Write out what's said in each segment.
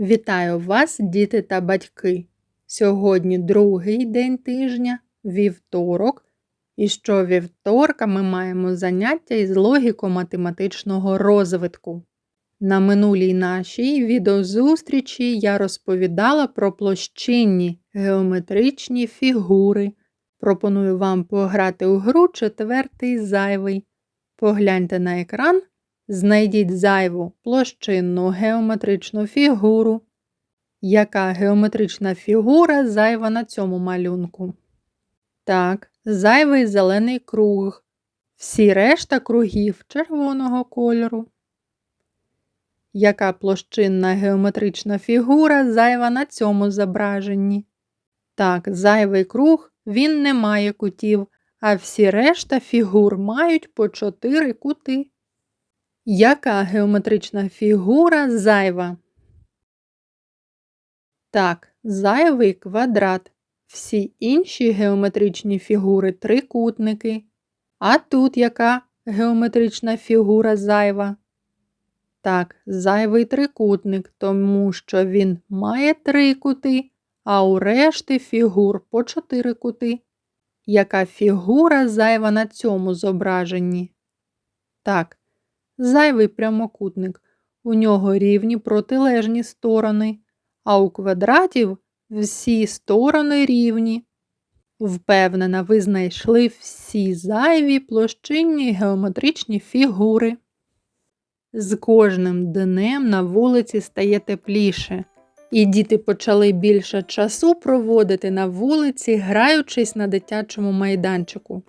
Вітаю вас, діти та батьки! Сьогодні другий день тижня, вівторок, і щовівторка ми маємо заняття із логіко-математичного розвитку. На минулій нашій відеозустрічі я розповідала про площинні геометричні фігури. Пропоную вам пограти у гру четвертий зайвий. Погляньте на екран Знайдіть зайву площинну геометричну фігуру. Яка геометрична фігура зайва на цьому малюнку? Так, зайвий зелений круг. Всі решта кругів червоного кольору. Яка площинна геометрична фігура зайва на цьому зображенні? Так, зайвий круг він не має кутів, а всі решта фігур мають по чотири кути. Яка геометрична фігура зайва? Так, зайвий квадрат. Всі інші геометричні фігури трикутники. А тут яка геометрична фігура зайва? Так, зайвий трикутник, тому що він має три кути, а у решти фігур по чотири кути. Яка фігура зайва на цьому зображенні? Так, зайвий прямокутник. У нього рівні протилежні сторони, а у квадратів всі сторони рівні. Впевнена, ви знайшли всі зайві площинні геометричні фігури. З кожним днем на вулиці стає тепліше, і діти почали більше часу проводити на вулиці, граючись на дитячому майданчику.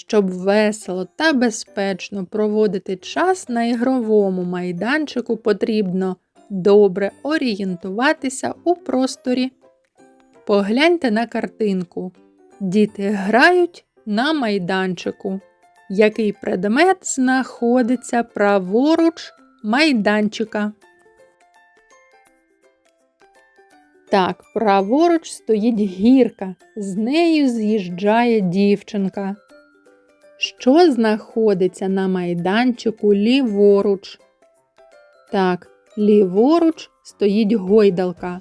Щоб весело та безпечно проводити час на ігровому майданчику, потрібно добре орієнтуватися у просторі. Погляньте на картинку. Діти грають на майданчику. Який предмет знаходиться праворуч майданчика? Так, праворуч стоїть гірка, з нею з'їжджає дівчинка що знаходиться на майданчику ліворуч. Так, ліворуч стоїть гойдалка,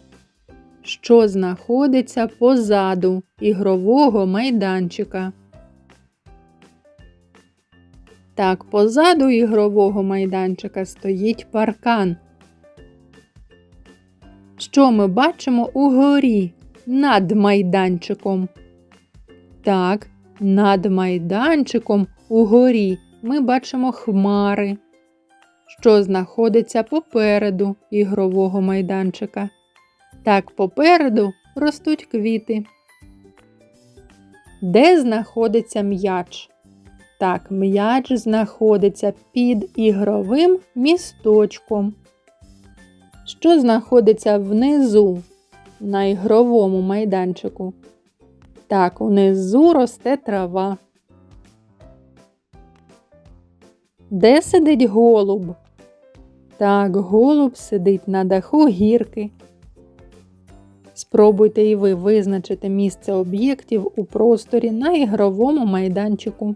що знаходиться позаду ігрового майданчика. Так, позаду ігрового майданчика стоїть паркан. Що ми бачимо угорі над майданчиком? Так, над майданчиком угорі ми бачимо хмари, що знаходиться попереду ігрового майданчика. Так попереду ростуть квіти. Де знаходиться м'яч? Так, м'яч знаходиться під ігровим місточком. Що знаходиться внизу на ігровому майданчику? Так, унизу росте трава. Де сидить голуб? Так, голуб сидить на даху гірки. Спробуйте і ви визначити місце об'єктів у просторі на ігровому майданчику.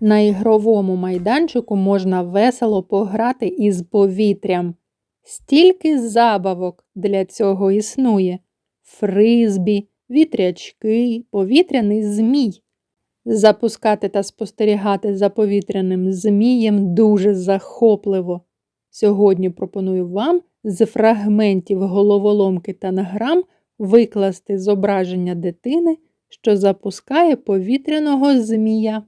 На ігровому майданчику можна весело пограти із повітрям. Стільки забавок для цього існує: фризбі, вітрячки, повітряний змій. Запускати та спостерігати за повітряним змієм дуже захопливо. Сьогодні пропоную вам з фрагментів головоломки та награм викласти зображення дитини, що запускає повітряного змія.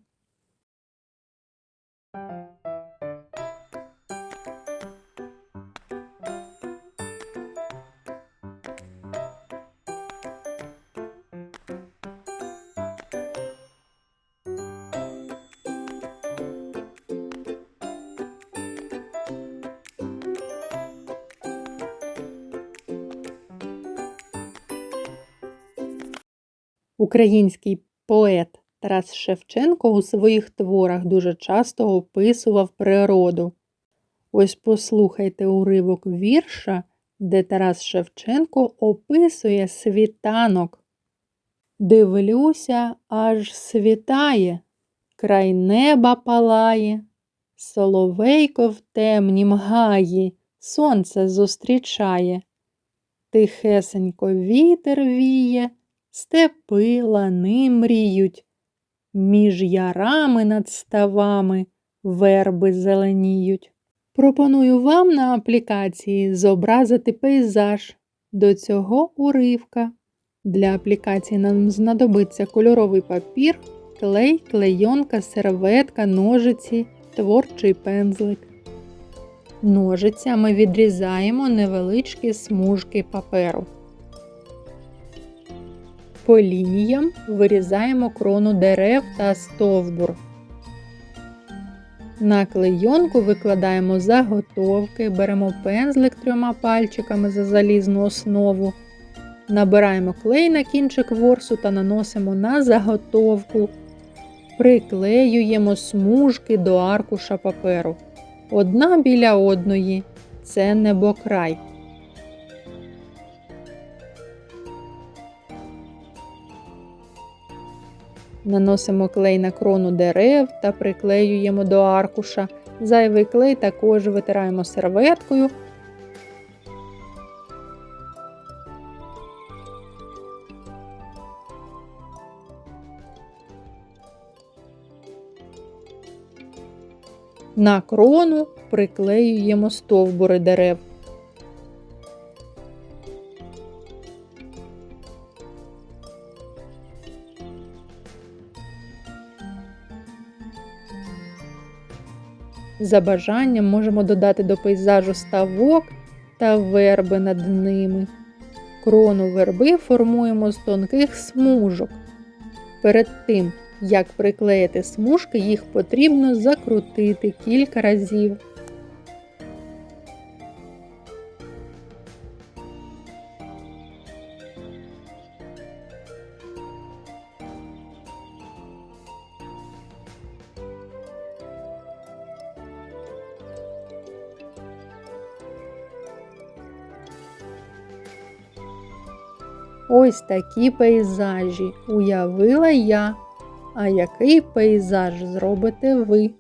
Український поет Тарас Шевченко у своїх творах дуже часто описував природу. Ось послухайте уривок вірша, де Тарас Шевченко описує світанок. Дивлюся, аж світає, край неба палає, соловейко в темнім гаї, сонце зустрічає. Тихесенько вітер віє, степи лани мріють. Між ярами над ставами верби зеленіють. Пропоную вам на аплікації зобразити пейзаж до цього уривка. Для аплікації нам знадобиться кольоровий папір, клей, клейонка, серветка, ножиці, творчий пензлик. Ножицями відрізаємо невеличкі смужки паперу. По лініям вирізаємо крону дерев та стовбур. На клейонку викладаємо заготовки, беремо пензлик трьома пальчиками за залізну основу, набираємо клей на кінчик ворсу та наносимо на заготовку, приклеюємо смужки до аркуша паперу. Одна біля одної це небокрай. Наносимо клей на крону дерев та приклеюємо до аркуша. Зайвий клей також витираємо серветкою. На крону приклеюємо стовбури дерев. За бажанням можемо додати до пейзажу ставок та верби над ними. Крону верби формуємо з тонких смужок. Перед тим, як приклеїти смужки, їх потрібно закрутити кілька разів. Ось такі пейзажі уявила я. А який пейзаж зробите ви?